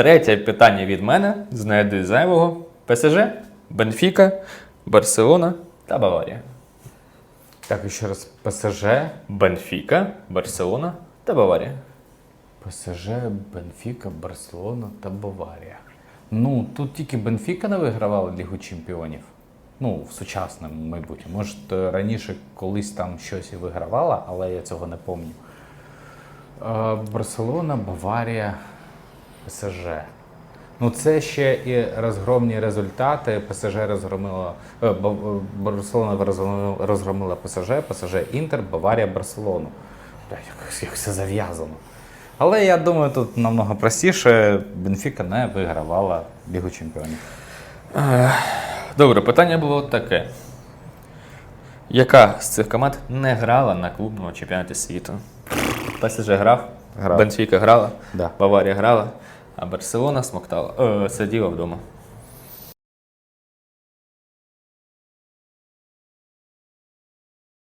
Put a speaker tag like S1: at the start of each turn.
S1: Третє питання від мене. Знайди зайвого. ПСЖ, Бенфіка, Барселона та Баварія.
S2: Так, ще раз ПСЖ,
S1: Бенфіка, Барселона та Баварія.
S2: ПСЖ, Бенфіка, Барселона та Баварія. Ну, тут тільки Бенфіка не вигравала Лігу Чемпіонів. Ну, в сучасному майбутньому. Може, раніше колись там щось і вигравала, але я цього не пам'ятаю. Е, Барселона, Баварія, ПСЖ. Ну, це ще і розгромні результати. ПСЖ розгромила е, е, Барселона розгромила, ПСЖ, ПСЖ Інтер, Баварія, Барселону. Як, все зав'язано. Але я думаю, тут намного простіше. Бенфіка не вигравала Лігу Чемпіонів.
S1: Добре, питання було таке. Яка з цих команд не грала на клубному чемпіонаті світу? ПСЖ грав,
S2: Грав.
S1: Бенфіка грала,
S2: Да.
S1: Баварія грала, а Барселона смоктала. Е, сиділа вдома.